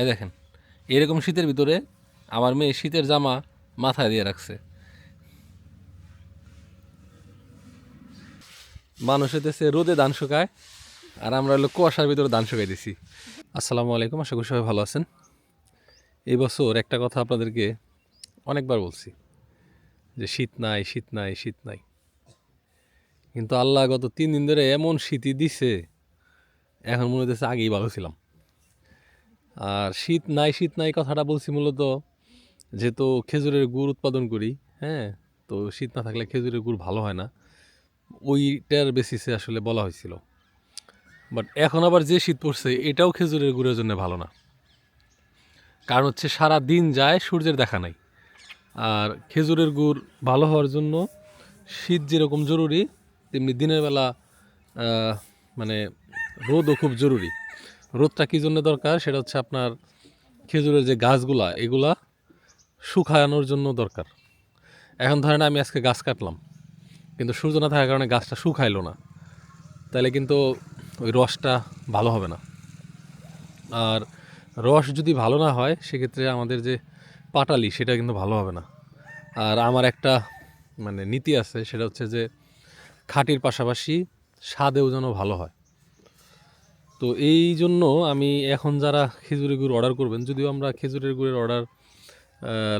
এই দেখেন, এরকম শীতের ভিতরে আমার মেয়ে শীতের জামা মাথায় দিয়ে রাখছে। মানুষ হইতেছে রোদে ধান শুকায়, আর আমরা হলো কুয়াশার ভিতরে ধান শুকাই দিছি। আসসালামু আলাইকুম, আশা করি সবাই ভালো আছেন। এই বছর একটা কথা আপনাদেরকে অনেকবার বলছি, যে শীত নাই শীত নাই শীত নাই। কিন্তু আল্লাহ গত তিন দিন ধরে এমন শীতই দিছে, এখন মনে হচ্ছে আগেই ভালো ছিলাম। আর শীত নাই শীত নাই কথাটা বলছি মূলত যেহেতু খেজুরের গুড় উৎপাদন করি হ্যাঁ? তো শীত না থাকলে খেজুরের গুড় ভালো হয় না। ওইটার বেসিসে আসলে বলা হয়েছিল। বাট এখন আবার যে শীত পড়ছে, এটাও খেজুরের গুড়ের জন্য ভালো না। কারণ হচ্ছে সারা দিন যায়, সূর্যের দেখা নাই। আর খেজুরের গুড় ভালো হওয়ার জন্য শীত যেরকম জরুরি, তেমনি দিনের বেলা মানে রোদও খুব জরুরি। রোদটা কী জন্য দরকার? সেটা হচ্ছে আপনার খেজুরের যে গাছগুলা, এগুলা শুকানোর জন্য দরকার। এখন ধরেন আমি আজকে গাছ কাটলাম, কিন্তু সূর্য না থাকার কারণে গাছটা শুকাইলো না। তাহলে কিন্তু ওই রসটা ভালো হবে না। আর রস যদি ভালো না হয়, সেক্ষেত্রে আমাদের যে পাটালি, সেটা কিন্তু ভালো হবে না। আর আমার একটা মানে নীতি আছে, সেটা হচ্ছে যে খাঁটির পাশাপাশি স্বাদেও যেন ভালো হয়। তো এই জন্য আমি এখন যারা খেজুরের গুড় অর্ডার করবেন, যদিও আমরা খেজুরের গুড়ের অর্ডার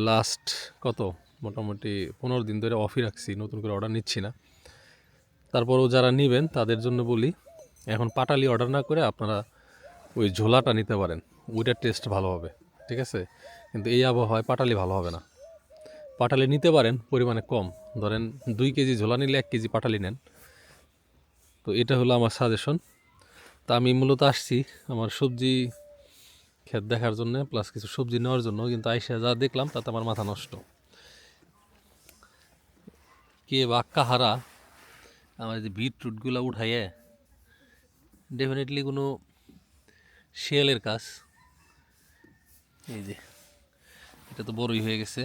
লাস্ট কত? মোটামুটি পনেরো দিন ধরে অফই রাখছি, নতুন করে অর্ডার নিচ্ছি না। তারপরেও যারা নেবেন, তাদের জন্য বলি, এখন পাটালি অর্ডার না করে আপনারা ওই ঝোলাটা নিতে পারেন, ওইটার টেস্ট ভালো হবে, ঠিক আছে? কিন্তু এই আবহাওয়ায় পাটালি ভালো হবে না। পাটালি নিতে পারেন, পরিমাণে কম। ধরেন দুই কেজি ঝোলা নিলে এক কেজি পাটালি নেন। তো এটা হলো আমার সাজেশন তা আমি মূলত আসছি আমার সবজি ক্ষেত দেখার জন্য প্লাস কিছু সবজি নেওয়ার জন্য। কিন্তু আইসা যা দেখলাম, তাতে আমার মাথা নষ্ট। কে বাক্কা হারা আমার যে বিটরুটগুলো উঠাইয়ে ডেফিনেটলি কোনো শিয়ালের কাজ। এই যে, এটা তো বড়ই হয়ে গেছে।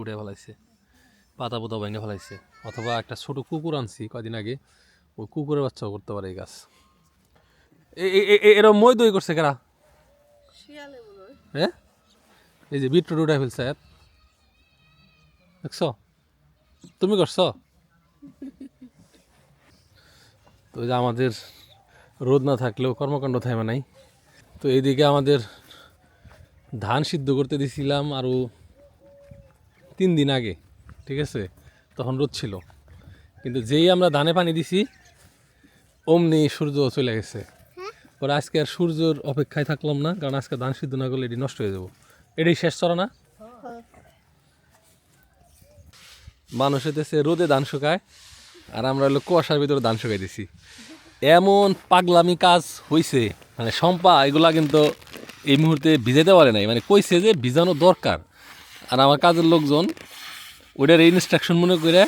উঠে ফেলাইছে পাতা পোতা ভেঙে ফেলাইছে। অথবা একটা ছোট কুকুর আনছি কয়দিন আগে ওই কুকুরের বাচ্চাও করতে পারে এই গাছ। এ- এ- এ- এরম মই দই করছে কেরা? শিয়ালে হয়। এই যে বিটরুট উঠে ফেলছে এর। দেখছ? তুমি করছ? তো এই যে আমাদের রোদ না থাকলেও কর্মকাণ্ড থামে নাই। তো এইদিকে আমাদের ধান সিদ্ধ করতে দিছিলাম আরও তিন দিন আগে ঠিক আছে? তখন রোদ ছিল। কিন্তু যেই আমরা ধানে পানি দিছি অমনি সূর্য চলে গেছে। পরে আজকে আর সূর্যর অপেক্ষায় থাকলাম না কারণ আজকে ধান সিদ্ধ না করলে এটি নষ্ট হয়ে যাব। এটাই শেষ চড়া না মানুষ হইতেছে রোদে ধান শুকায় আর আমরা হলো কুয়াশার ভিতরে ধান শুকাই দিছি। এমন পাগলামি কাজ হইছে মানে সম্পা এগুলা কিন্তু এই মুহূর্তে ভিজাইতে পারে নাই। মানে কইছে যে ভিজানো দরকার। আর আমার কাজের লোকজন ওইটার ইনস্ট্রাকশন মনে করে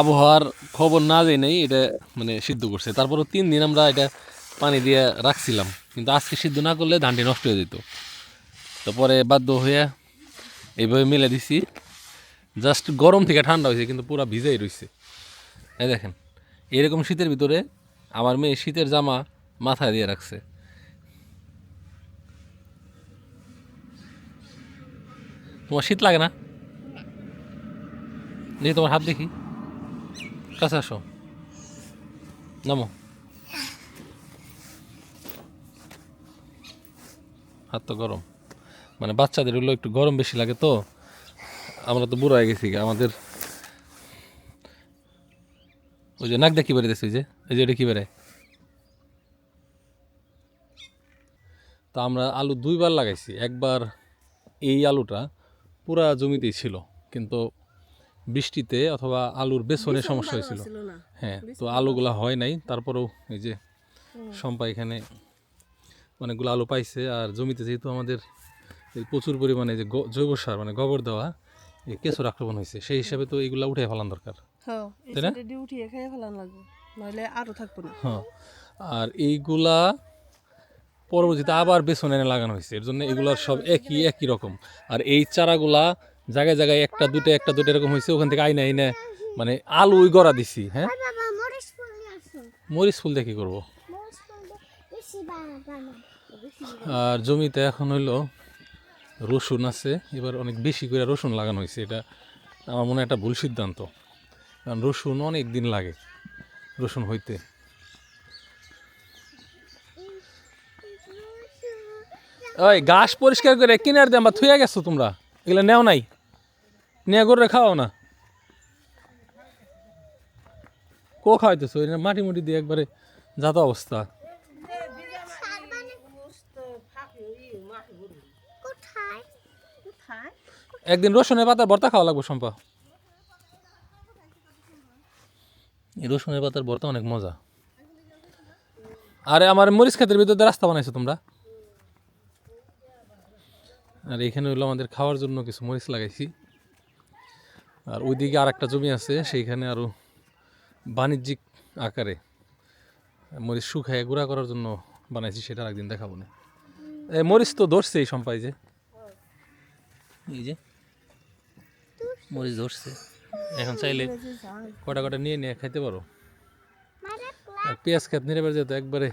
আবহাওয়ার খবর না যাই নাই এটা মানে সিদ্ধ করছে। তারপরও তিন দিন আমরা এটা পানি দিয়ে রাখছিলাম। কিন্তু আজকে সিদ্ধ না করলে ধানটি নষ্ট হয়ে যেত। তারপরে বাধ্য হয়ে এইভাবে মেলে দিছি। জাস্ট গরম থেকে ঠান্ডা হয়েছে, কিন্তু পুরো ভিজাই রয়েছে এই দেখেন, এরকম শীতের ভিতরে আমার মেয়ে শীতের জামা মাথায় দিয়ে রাখছে। তোমার শীত লাগে না? দেখি তোমার হাত দেখি। কাছে আসো। নামো। হাত তো গরম। মানে বাচ্চাদের হলো একটু গরম বেশি লাগে তো। আমরা তো বুড়ো হয়ে গেছি আমাদের ওই যে নাক দেখি বেড়ে ওই যে, এই যে এটা কি বেড়ে তো আমরা আলু দুইবার লাগাইছি, একবার এই আলুটা পুরা জমিতেই ছিল, কিন্তু বৃষ্টিতে অথবা আলুর বেসনে সমস্যা হয়েছিল। হ্যাঁ তো আলুগুলা হয় নাই তারপরেও এই যে সম্পা এখানে অনেকগুলো আলু পাইছে আর জমিতে যেহেতু আমাদের প্রচুর পরিমাণে যে জৈব সার মানে গোবর দেওয়া এই কেঁচুর আক্রমণ হয়েছে সেই হিসাবে তো এগুলা উঠে ফেলান দরকার। হ্যাঁ তাই না? উঠিয়ে খেয়ে ফেলান লাগবে নইলে আরও থাকব না। হ্যাঁ আর এইগুলা পরবর্তীতে আবার বেসনে লাগানো হয়েছে এর জন্য এগুলার সব একই একই রকম। আর এই চারাগুলা জায়গায় জায়গায় একটা দুটো একটা দুটো এরকম হয়েছে ওখান থেকে আইনা আইনে মানে আলু ওই গড়া দিছি হ্যাঁ? মরিচ ফুল কি করব? আর জমিতে এখন হইল রসুন আছে এবার অনেক বেশি করে রসুন লাগানো হয়েছে এটা আমার মনে হয় একটা ভুল সিদ্ধান্ত। কারণ রসুন অনেক দিন লাগে রসুন হইতে। ওই ঘাস পরিষ্কার করে কিনার দিয়ে আমার থুয়ে গেছো তোমরা? এগুলো নেও নাই। নিয়ে করে খাওয়াও না। কো খাওয়াইতেছো? এটা মাটি মুটি দিয়ে একবারে যাতা অবস্থা। একদিন রসুনের পাতার ভর্তা খাওয়া লাগবে সম্পা রসুনের পাতার ভর্তা অনেক মজা। আরে আমার মরিচ ক্ষেতের ভিতরে রাস্তা বানাইছো তোমরা? আর এখানে হলো আমাদের খাওয়ার জন্য কিছু মরিচ লাগাইছি। আর ওইদিকে আর একটা জমি আছে, সেইখানে আরও বাণিজ্যিক আকারে মরিচ শুকায় গুঁড়া করার জন্য বানাইছি, সেটা একদিন দেখাবো না। মরিচ তো ধরছে এই সম্পাই যে। এই যে, মরিচ ধরছে। এখন চাইলে কটা কটা নিয়ে নিয়ে খাইতে পারো। আর পেঁয়াজ খেত নিয়ে যেত একবারে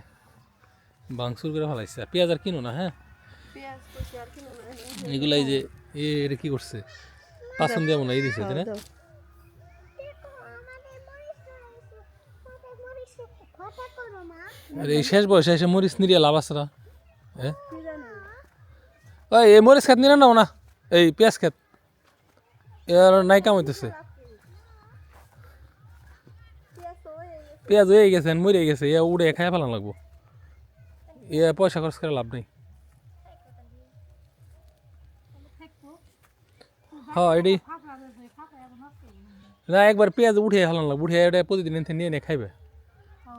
বাংসুর করে ফেলাইছে। আর পেঁয়াজ আর কিনো না হ্যাঁ? এগুলাই যে এ এটা কি করছে? পাচন দিয়ে মনে হয় দিছে তাই না? আর এই শেষ বয়সে এসে মরিচ নিরিয়ে লাভ আছে না হ্যাঁ। ওই এই মরিচ খেত নিয়ে নাও না। এই পেঁয়াজ খেত। এর নাই কাম হইতেছে। পেঁয়াজ হয়ে গেছে মরে গেছে এ উড়ে খাই ফেলান লাগবো। এ পয়সা খরচ করে লাভ নেই। হ্যাঁ এটি। না একবার পেঁয়াজ উঠে ফেলান লাগবো উঠে এটা প্রতিদিন এখান থেকে নিয়ে নিয়ে খাইবে।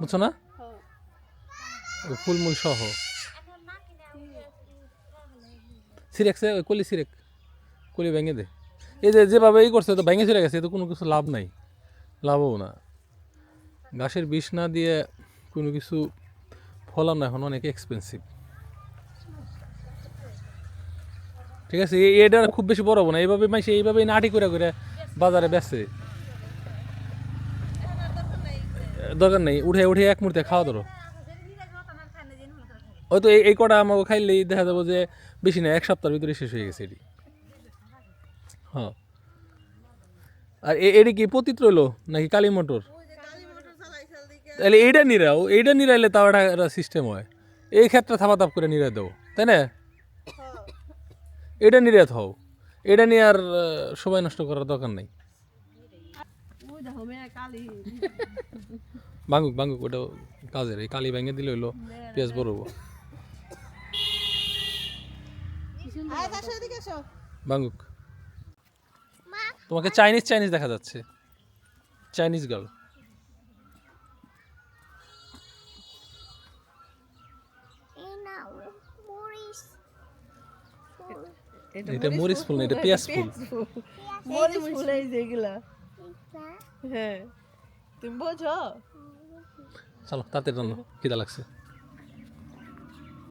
বুঝছ না? ওই ফুলমূল সহ। সিরেক সে ওই কলি সিরেক কলি ভেঙে দে। এই যে যেভাবে এই করছে তো ভেঙে চলে গেছে তো কোনো কিছু লাভ নাই। লাভও না। গাছের বিষ না দিয়ে কোনো কিছু ফলানো এখন অনেক এক্সপেন্সিভ ঠিক আছে? এটা খুব বেশি বড় হব না। এইভাবে মাইসে এইভাবে নাটি করে করে বাজারে বেচে দরকার নেই। উঠে উঠে এক মুহূর্তে খাওয়া ধরো। ওই তো এই- কটা আমাকে খাইলেই দেখা যাব যে বেশি না, এক সপ্তাহের ভিতরে শেষ হয়ে গেছে এটি। হ্যাঁ। আর এটি কি পতিত রইল নাকি কালী মোটর? তাহলে এইটা নিরাও, এইটা নিরাইলে তাও একটা সিস্টেম হয়। এই ক্ষেত্রে থাপা তাপ করে নিরাই দেবো, তাই না? এটা নিরাত হও। এটা নিয়ে আর সময় নষ্ট করার দরকার নাই। বাঙ্গুক বাঙ্গুক ওটা কাজের। এই কালি ভেঙে দিলে হইল পেঁয়াজ বড় মা তোমাকে চাইনিজ চাইনিজ দেখা যাচ্ছে। চাইনিজ গার্ল এটা মরিচ ফুল না এটা পেঁয়াজ ফুল। মরিচ ফুল এই যেগুলা হ্যাঁ। তুমি বোঝো? চলো তাতে জন্য খিদা লাগছে।